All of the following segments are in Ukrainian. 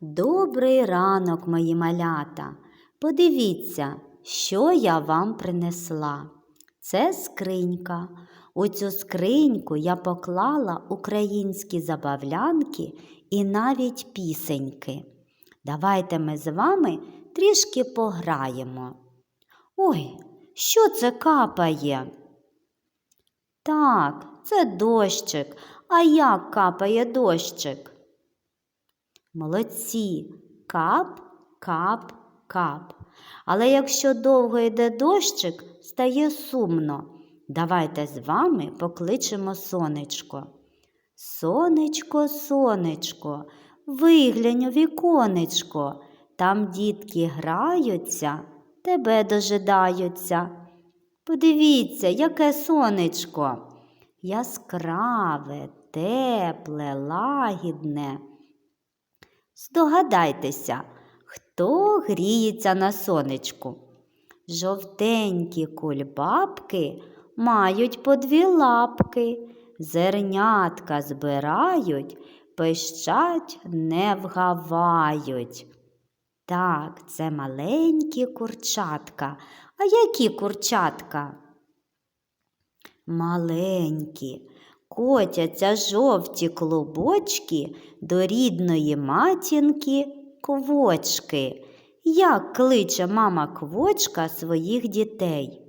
Добрий ранок, мої малята. Подивіться, що я вам принесла. Це скринька. У цю скриньку я поклала українські забавлянки і навіть пісеньки. Давайте ми з вами трішки пограємо. Ой, що це капає? Так, це дощик. А як капає дощик? Молодці. Кап, кап, кап. Але якщо довго йде дощик, стає сумно. Давайте з вами покличемо сонечко. Сонечко, сонечко, виглянь у віконечко. Там дітки граються, тебе дожидаються. Подивіться, яке сонечко. Яскраве, тепле, лагідне. Здогадайтеся, хто гріється на сонечку. Жовтенькі кульбабки мають по дві лапки, зернятка збирають, пищать не вгавають. Так, це маленькі курчатка. А які курчатка? Маленькі, котяться жовті клубочки до рідної матінки квочки. Як кличе мама квочка своїх дітей?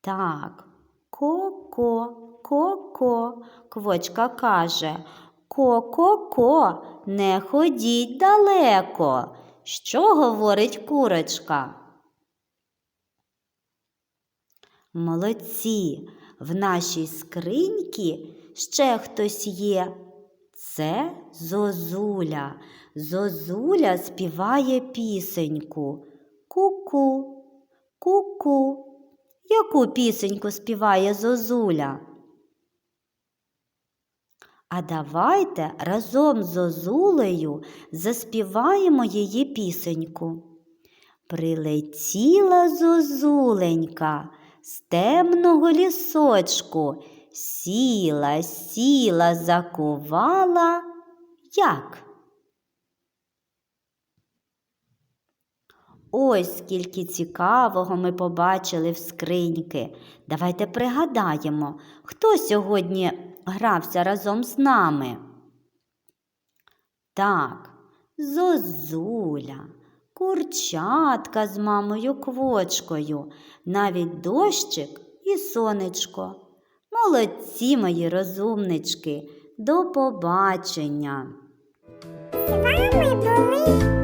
Так, ко-ко, ко-ко, квочка каже, ко-ко-ко, не ходіть далеко. Що говорить курочка? Молодці, в нашій скриньці ще хтось є. Це Зозуля. Зозуля співає пісеньку. Ку-ку, ку-ку. Яку пісеньку співає Зозуля? А давайте разом з Зозулею заспіваємо її пісеньку. Прилетіла зозуленька з темного лісочку, сіла, сіла, закувала. Як? Ось скільки цікавого ми побачили в скриньки. Давайте пригадаємо, хто сьогодні грався разом з нами. Так, зозуля, курчатка з мамою квочкою, навіть дощик і сонечко. Молодці мої розумнички, до побачення. З вами були